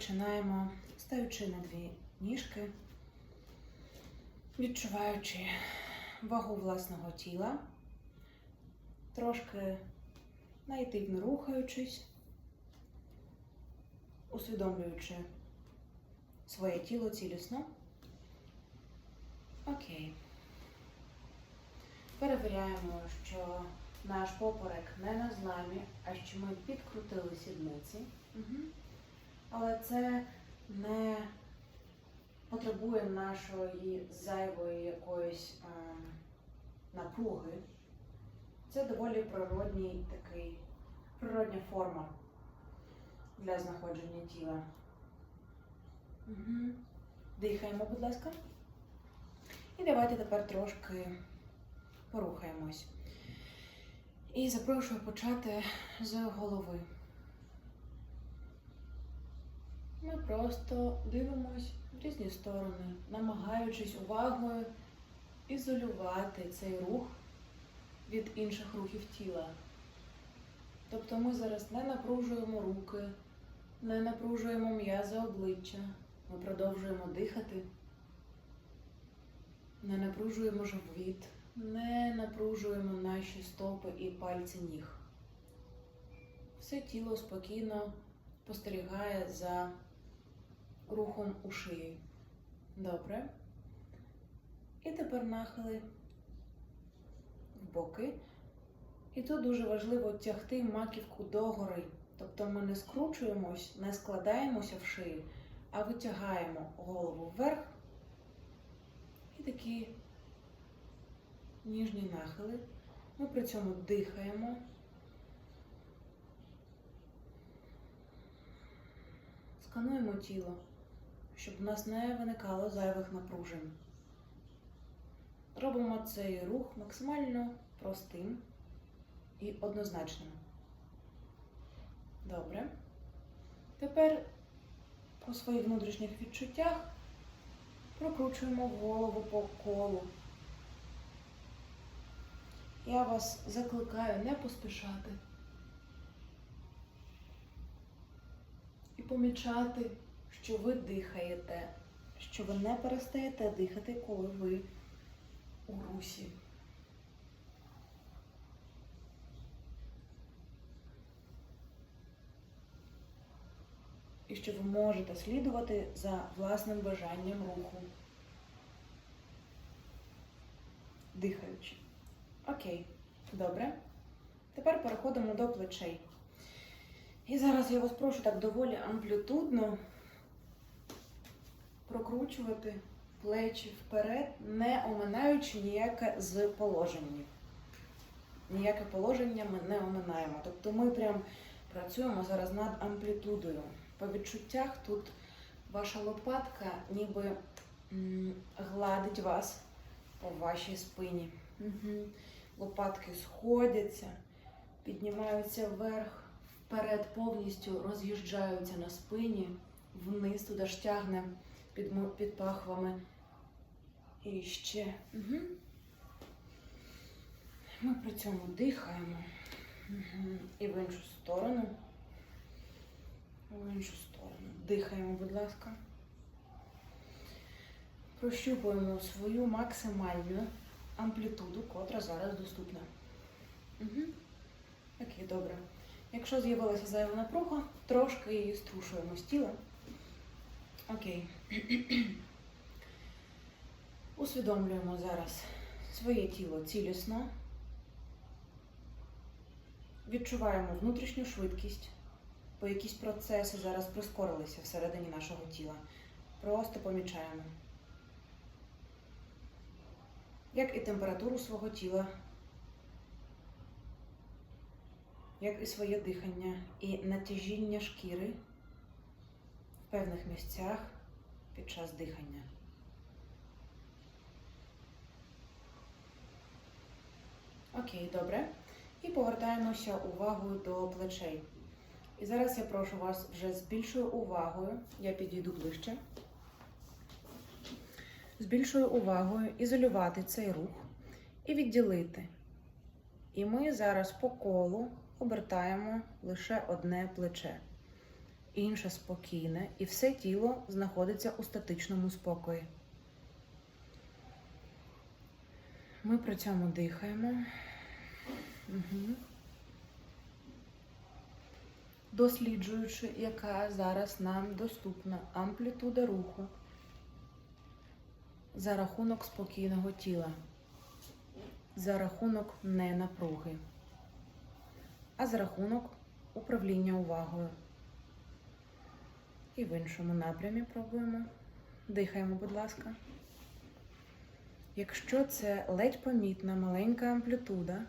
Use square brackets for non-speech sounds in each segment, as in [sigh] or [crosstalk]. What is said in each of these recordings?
починаємо стаючи на дві ніжки, відчуваючи вагу власного тіла, трошки наїтивно рухаючись, усвідомлюючи своє тіло цілісно. Окей. Перевіряємо, що наш поперек не на зламі, а що ми підкрутили сідниці. Угу. Але це не потребує нашої зайвої якоїсь е, напруги. Це доволі природній такий, природня форма для знаходження тіла. Угу. Дихаємо, будь ласка. І давайте тепер трошки порухаємось. І запрошую почати з голови. Ми просто дивимось в різні сторони, намагаючись увагою ізолювати цей рух від інших рухів тіла. Тобто ми зараз не напружуємо руки, не напружуємо м'язи обличчя, ми продовжуємо дихати, не напружуємо живіт, не напружуємо наші стопи і пальці ніг. Все тіло спокійно спостерігає за рухом у шиї. Добре. І тепер нахили в боки. І тут дуже важливо тягти маківку догори. Тобто ми не скручуємось, не складаємося в шиї, а витягаємо голову вверх і такі ніжні нахили. Ми при цьому дихаємо. Скануємо тіло, щоб в нас не виникало зайвих напружень. Робимо цей рух максимально простим і однозначним. Добре. Тепер по своїх внутрішніх відчуттях прокручуємо голову по колу. Я вас закликаю не поспішати і помічати, що ви дихаєте, що ви не перестаєте дихати, коли ви у русі. І що ви можете слідувати за власним бажанням руху. Дихаючи. Окей, добре. Тепер переходимо до плечей. І зараз я вас прошу так доволі амплітудно прокручувати плечі вперед, не оминаючи ніяке з положення. Ніяке положення ми не оминаємо. Тобто ми прям працюємо зараз над амплітудою. По відчуттях тут ваша лопатка ніби гладить вас по вашій спині. Угу. Лопатки сходяться, піднімаються вверх, вперед повністю роз'їжджаються на спині, вниз туди ж тягне під, під пахвами. І ще. Угу. Ми при цьому дихаємо. Угу. І в іншу сторону. В іншу сторону. Дихаємо, будь ласка. Прощупуємо свою максимальну амплітуду, котра зараз доступна. Угу. Окей, добре. Якщо з'явилася зайва напруга, трошки її струшуємо з тіла. Окей. Усвідомлюємо зараз своє тіло цілісно. Відчуваємо внутрішню швидкість, бо якісь процеси зараз прискорилися всередині нашого тіла. Просто помічаємо. Як і температуру свого тіла, як і своє дихання, і натяжіння шкіри в певних місцях під час дихання. Окей, добре. І повертаємося увагою до плечей. І зараз я прошу вас вже з більшою увагою, я підійду ближче, з більшою увагою ізолювати цей рух і відділити. І ми зараз по колу обертаємо лише одне плече. Інше спокійне, і все тіло знаходиться у статичному спокої. Ми при цьому дихаємо. Угу. Досліджуючи, яка зараз нам доступна амплітуда руху за рахунок спокійного тіла, за рахунок не напруги, а за рахунок управління увагою. І в іншому напрямі пробуємо. Дихаємо, будь ласка. Якщо це ледь помітна маленька амплітуда,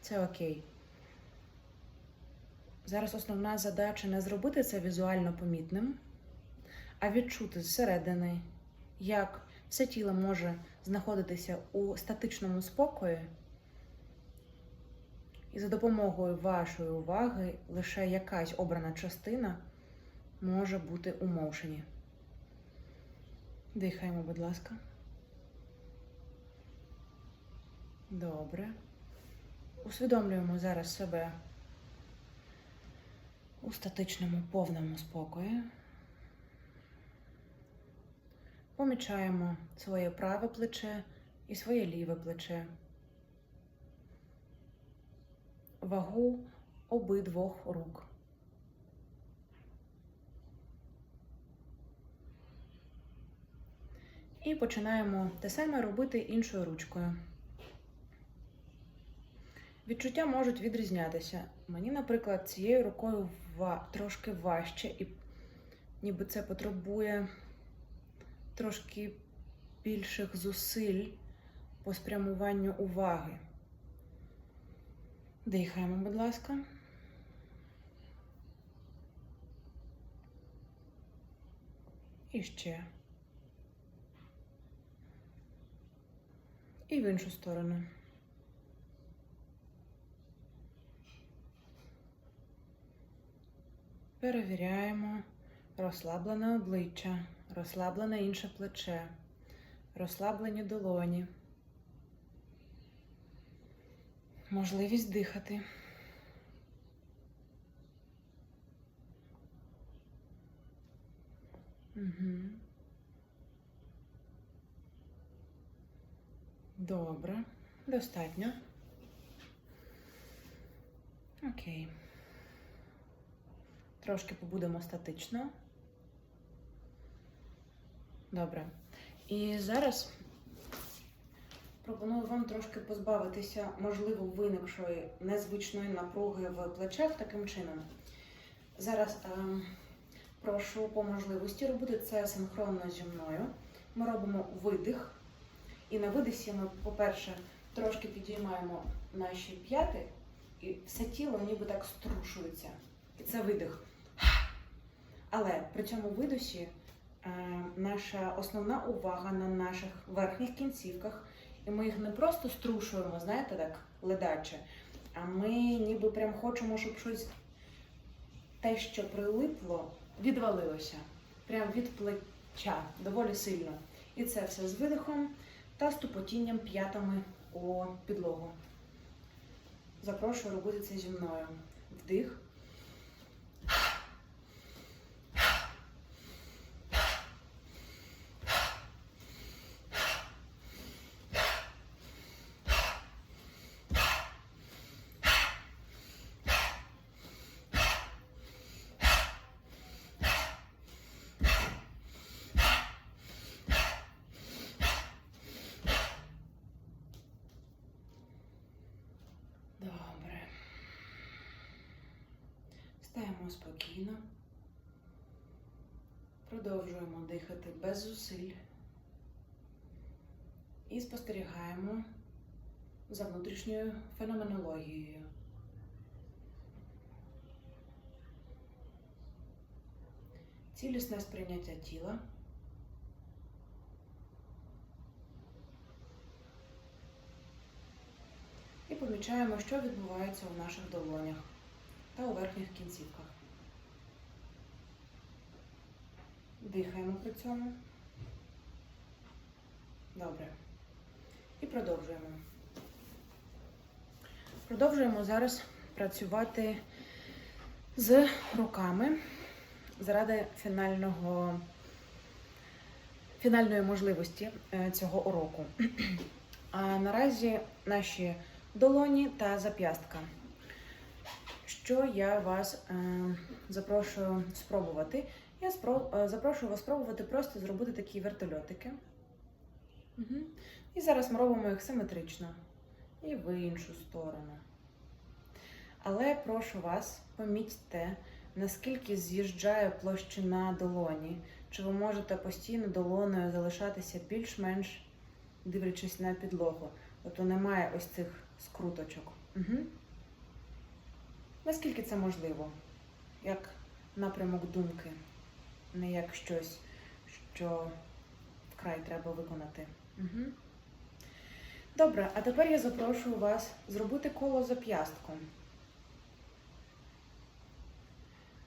це окей. Зараз основна задача не зробити це візуально помітним, а відчути зсередини, як все тіло може знаходитися у статичному спокої, і за допомогою вашої уваги лише якась обрана частина може бути у моушені. Дихаємо, будь ласка. Добре. Усвідомлюємо зараз себе у статичному повному спокої. Помічаємо своє праве плече і своє ліве плече. Вагу обидвох рук. І починаємо те саме робити іншою ручкою. Відчуття можуть відрізнятися. Мені, наприклад, цією рукою трошки важче, і ніби це потребує трошки більших зусиль по спрямуванню уваги. Дихаємо, будь ласка. І ще. І в іншу сторону. Перевіряємо розслаблене обличчя, розслаблене інше плече, розслаблені долоні. Можливість дихати. Угу. Добре, достатньо. Окей. Трошки побудемо статично. Добре. І зараз пропоную вам трошки позбавитися, можливо, виникшої незвичної напруги в плечах таким чином. Зараз ем, прошу по можливості робити це синхронно зі мною. Ми робимо видих. І на видисі ми, по-перше, трошки підіймаємо наші п'яти, і все тіло ніби так струшується. І це видих. Але при цьому видосі е, наша основна увага на наших верхніх кінцівках, і ми їх не просто струшуємо, знаєте, так, ледаче, а ми ніби прям хочемо, щоб щось те, що прилипло, відвалилося. Прям від плеча, доволі сильно. І це все з видихом та ступотінням п'ятами у підлогу. Запрошую робити це зі мною. Вдих. Добре. Стаємо спокійно. Продовжуємо дихати без зусиль. І спостерігаємо за внутрішньою феноменологією. Цілісне сприйняття тіла. І помічаємо, що відбувається у наших долонях та у верхніх кінцівках. Дихаємо при цьому. Добре. І продовжуємо. Продовжуємо зараз працювати з руками. заради фінального, фінальної можливості е, цього уроку. [clears throat] А наразі наші долоні та зап'ястка. Що я вас е, запрошую спробувати? Я е, запрошую вас спробувати просто зробити такі вертольотики. Угу. І зараз ми робимо їх симетрично і в іншу сторону. Але прошу вас, помітьте, наскільки з'їжджає площина долоні, чи ви можете постійно долоною залишатися більш-менш дивлячись на підлогу. Тобто немає ось цих скруточок. Угу. Наскільки це можливо? Як напрямок думки, не як щось, що вкрай треба виконати. Угу. Добре, а тепер я запрошую вас зробити коло зап'ястком.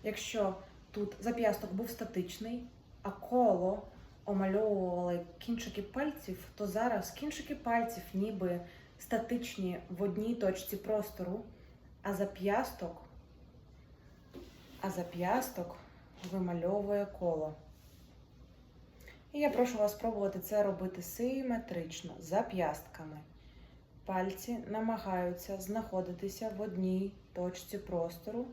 Якщо тут зап'ясток був статичний, а коло омальовували кінчики пальців, то зараз кінчики пальців ніби статичні в одній точці простору, а зап'ясток, а зап'ясток вимальовує коло. І я прошу вас спробувати це робити симетрично, зап'ястками. Пальці намагаються знаходитися в одній точці простору,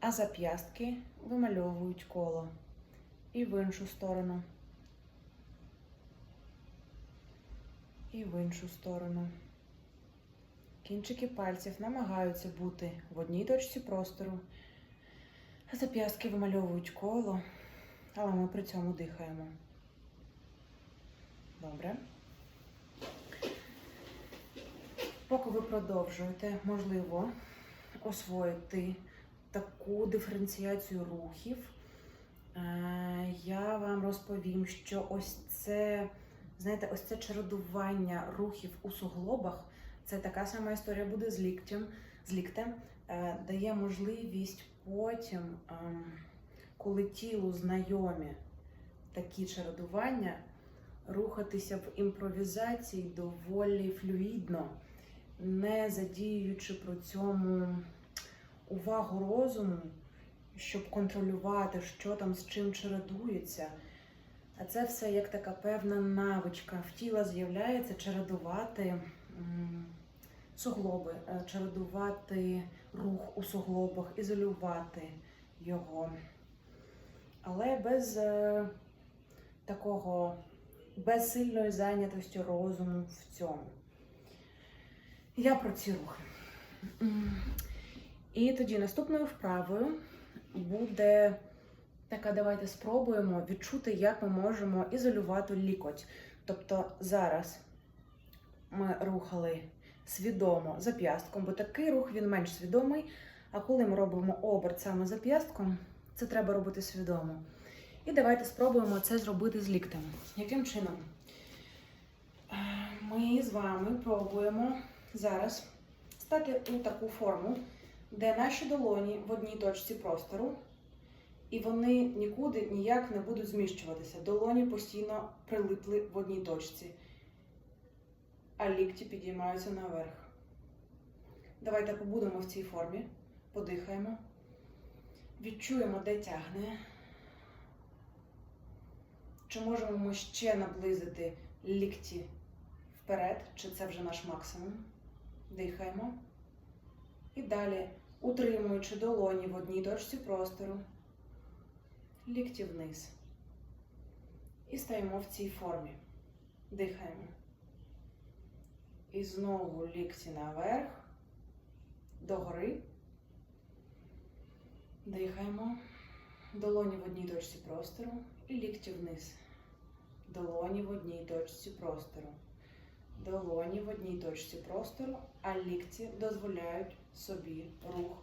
а зап'ястки вимальовують коло. І в іншу сторону. І в іншу сторону. Кінчики пальців намагаються бути в одній точці простору, зап'ястки вимальовують коло, але ми при цьому дихаємо. Добре. Поки ви продовжуєте, можливо, освоїти таку диференціацію рухів. Е, Я вам розповім, що ось це, знаєте, ось це чередування рухів у суглобах, це така сама історія буде з ліктем, з ліктем, е, дає можливість потім, ем, коли тілу знайомі такі чередування, рухатися в імпровізації доволі флюїдно, не задіюючи при цьому увагу розуму щоб контролювати, що там з чим чередується. А це все як така певна навичка. В тіла з'являється чередувати суглоби, е, чередувати рух у суглобах, ізолювати його. Але без е, такого, без сильної зайнятості розуму в цьому. Я про ці рухи. І тоді наступною вправою буде така, давайте спробуємо відчути, як ми можемо ізолювати лікоть. Тобто зараз ми рухали свідомо зап'ястком, бо такий рух він менш свідомий. А коли ми робимо оберт саме зап'ястком, це треба робити свідомо. І давайте спробуємо це зробити з ліктем. Яким чином? Ми з вами пробуємо зараз стати у таку форму, де наші долоні в одній точці простору, і вони нікуди ніяк не будуть зміщуватися. Долоні постійно прилипли в одній точці, а лікті підіймаються наверх. Давайте побудемо в цій формі, подихаємо, відчуємо, де тягне. Чи можемо ми ще наблизити лікті вперед, чи це вже наш максимум? Дихаємо. І далі, утримуючи долоні в одній точці простору, лікті вниз. І стаємо в цій формі. Дихаємо. І знову лікті наверх, догори. Дихаємо. Долоні в одній точці простору і лікті вниз. Долоні в одній точці простору. Долоні в одній точці простору, а лікті дозволяють собі рух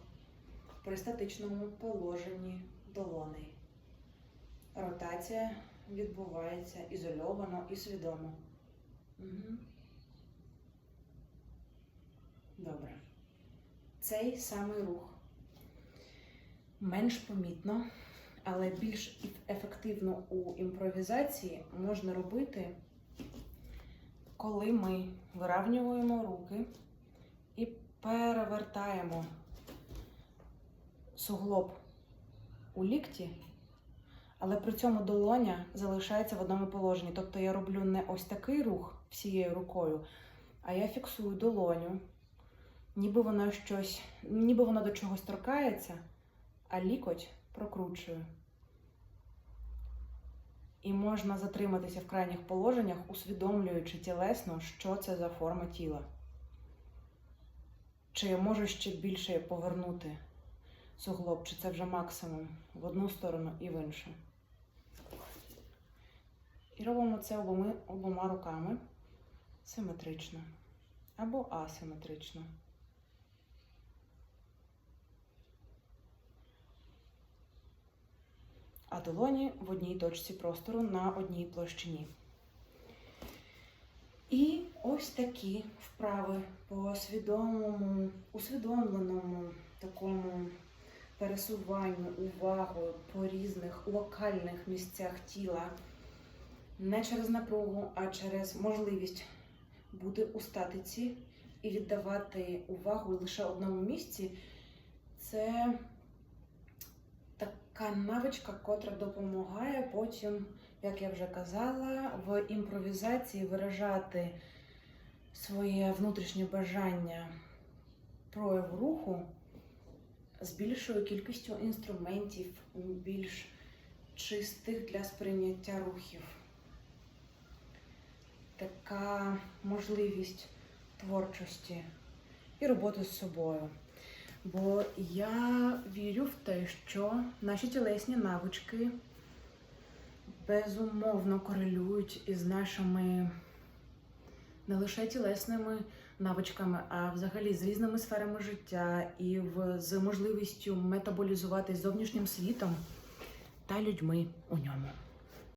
при статичному положенні долоней. Ротація відбувається ізольовано і свідомо. Угу. Добре. Цей самий рух менш помітно, але більш ефективно у імпровізації можна робити, коли ми виравнюємо руки і перевертаємо суглоб у лікті, але при цьому долоня залишається в одному положенні. Тобто я роблю не ось такий рух всією рукою, а я фіксую долоню, ніби воно щось, ніби воно до чогось торкається, а лікоть прокручую. І можна затриматися в крайніх положеннях, усвідомлюючи тілесно, що це за форма тіла. Чи я можу ще більше повернути суглоб, чи це вже максимум в одну сторону і в іншу. І робимо це обома, обома руками симетрично або асиметрично. А долоні в одній точці простору на одній площині. І ось такі вправи по свідомому, усвідомленому такому пересуванню увагою по різних локальних місцях тіла, не через напругу, а через можливість бути у статиці і віддавати увагу лише одному місці. Це така навичка, котра допомагає потім, як я вже казала, в імпровізації виражати своє внутрішнє бажання прояву руху з більшою кількістю інструментів, більш чистих для сприйняття рухів. Така можливість творчості і роботи з собою. Бо я вірю в те, що наші тілесні навички безумовно корелюють із нашими не лише тілесними навичками, а взагалі з різними сферами життя і в, з можливістю метаболізувати зовнішнім світом та людьми у ньому.